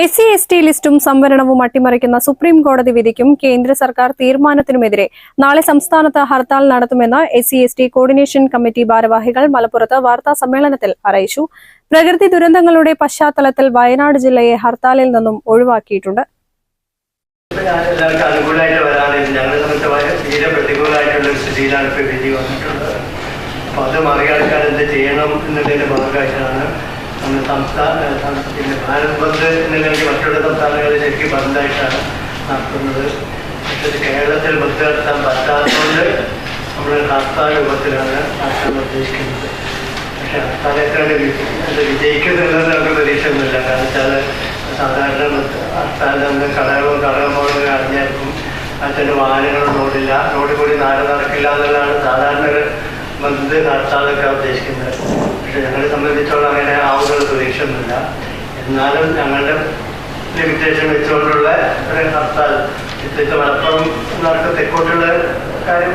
S C S T ലിസ്റ്റും സംവരണവും അട്ടിമറിക്കുന്ന supreme കോടതി വിധിക്കും കേന്ദ്ര സർക്കാർ തീരുമാനത്തിനുമെതിരെ നാളെ സംസ്ഥാനത്ത് ഹർത്താൽ നടത്തുമെന്ന് S C S T coordination committee ഭാരവാഹികൾ മലപ്പുറത്ത് വാർത്താ സമ്മേളനത്തിൽ അറിയിച്ചു. പ്രകൃതി ദുരന്തങ്ങളുടെ പശ്ചാത്തലത്തിൽ വയനാട് ജില്ലയെ ഹർത്താലിൽ നിന്നും ഒഴിവാക്കിയിട്ടുണ്ട്. അത് മറികടക്കാൻ എന്ത് ചെയ്യണം സംസ്ഥാന പിന്നെ ഭാരത് ബന്ദ് എന്നുള്ളതിൽ മറ്റുള്ള സംസ്ഥാനങ്ങളിലേക്ക് ബന്ധായിട്ടാണ് നടത്തുന്നത് കേരളത്തിൽ ബന്ദ് നടത്താൻ പറ്റാത്തതുകൊണ്ട് നമ്മൾ ഹർത്താൽ രൂപത്തിലാണ് നടത്താൻ ഉദ്ദേശിക്കുന്നത്. പക്ഷെ എത്ര അത് വിജയിക്കുന്നുണ്ടെന്ന് നമുക്ക് പ്രതീക്ഷയൊന്നുമില്ല. കാരണം വെച്ചാൽ സാധാരണ ഹർത്താൽ നമ്മൾ കടകളും കടകമ്പോഴും അറിഞ്ഞായിരിക്കും അതിന്റെ വാഹനങ്ങളും റോഡില്ല. റോഡിൽ കൂടി നാട് നടക്കില്ല എന്നുള്ളതാണ് സാധാരണ ബന്ധ ഹർത്താലൊക്കെ ഉദ്ദേശിക്കുന്നത്. പക്ഷെ ഞങ്ങളെ സംബന്ധിച്ചോളം പ്രതീക്ഷയൊന്നുമില്ല എന്നാലും ഞങ്ങളുടെ ലിമിറ്റേഷൻ വെച്ചുകൊണ്ടുള്ള ഒരു ഹർത്താൽ പ്രത്യേകിച്ച് മലപ്പുറം നടക്കുന്ന തെക്കോട്ടുള്ള കാര്യം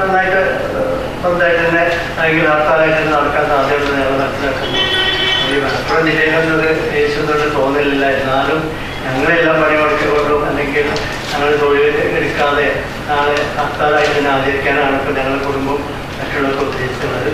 നന്നായിട്ട് സ്വന്തമായിട്ട് തന്നെ അല്ലെങ്കിൽ ഹർത്താലായിട്ട് നടക്കാൻ സാധ്യതയുണ്ട് ഞങ്ങൾ മനസ്സിലാക്കുന്നു. ഈ മലപ്പുറം ജില്ലയിലൊന്നും ഒരു യേശുന്നുണ്ട് തോന്നലില്ല. എന്നാലും ഞങ്ങളെല്ലാം പണിമുടക്കിക്കൊണ്ടും അല്ലെങ്കിൽ ഞങ്ങൾ തൊഴിൽ എടുക്കാതെ നാളെ ഹർത്താലായിട്ട് തന്നെ ആചരിക്കാനാണ് ഇപ്പോൾ ഞങ്ങളുടെ കുടുംബം മറ്റുള്ളവർക്ക് ഉദ്ദേശിക്കുന്നത്.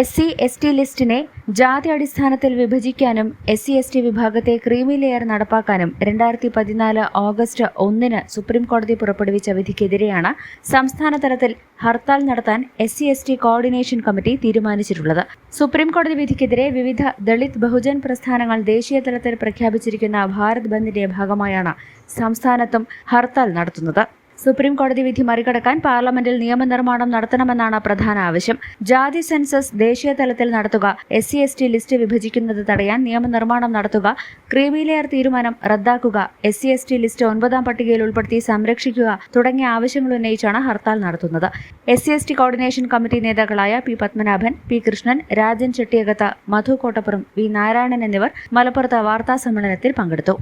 എസ് സി എസ് ടി ലിസ്റ്റിനെ ജാതി അടിസ്ഥാനത്തിൽ വിഭജിക്കാനും എസ് സി എസ് ടി വിഭാഗത്തെ ക്രീമി ലെയർ നടപ്പാക്കാനും രണ്ടായിരത്തി പതിനാല് ഓഗസ്റ്റ് ഒന്നിന് സുപ്രീംകോടതി പുറപ്പെടുവിച്ച വിധിക്കെതിരെയാണ് സംസ്ഥാന തലത്തിൽ ഹർത്താൽ നടത്താൻ S C S T coordination committee തീരുമാനിച്ചിട്ടുള്ളത്. സുപ്രീംകോടതി വിധിക്കെതിരെ വിവിധ ദളിത് ബഹുജൻ പ്രസ്ഥാനങ്ങൾ ദേശീയ തലത്തിൽ പ്രഖ്യാപിച്ചിരിക്കുന്ന ഭാരത് ബന്ദിന്റെ ഭാഗമായാണ് സംസ്ഥാനത്തും ഹർത്താൽ നടത്തുന്നത്. സുപ്രീം കോടതി വിധി മറികടക്കാൻ പാർലമെന്റിൽ നിയമനിർമ്മാണം നടത്തണമെന്നാണ് പ്രധാന ആവശ്യം. ജാതി സെൻസസ് ദേശീയ തലത്തിൽ നടത്തുക S C S T list വിഭജിക്കുന്നത് തടയാൻ നിയമനിർമ്മാണം നടത്തുക ക്രീമിലെയർ തീരുമാനം റദ്ദാക്കുക S C S T list ഒൻപതാം പട്ടികയിൽ ഉൾപ്പെടുത്തി സംരക്ഷിക്കുക തുടങ്ങിയ ആവശ്യങ്ങൾ ഉന്നയിച്ചാണ് ഹർത്താൽ നടത്തുന്നത്. S C S T coordination committee നേതാക്കളായ P Padmanabhan P Krishnan Rajan Chettiyakath Madhu Kottappuram V Narayanan എന്നിവർ മലപ്പുറത്ത് വാർത്താ സമ്മേളനത്തിൽ പങ്കെടുത്തു.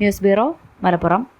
News bureau Malappuram.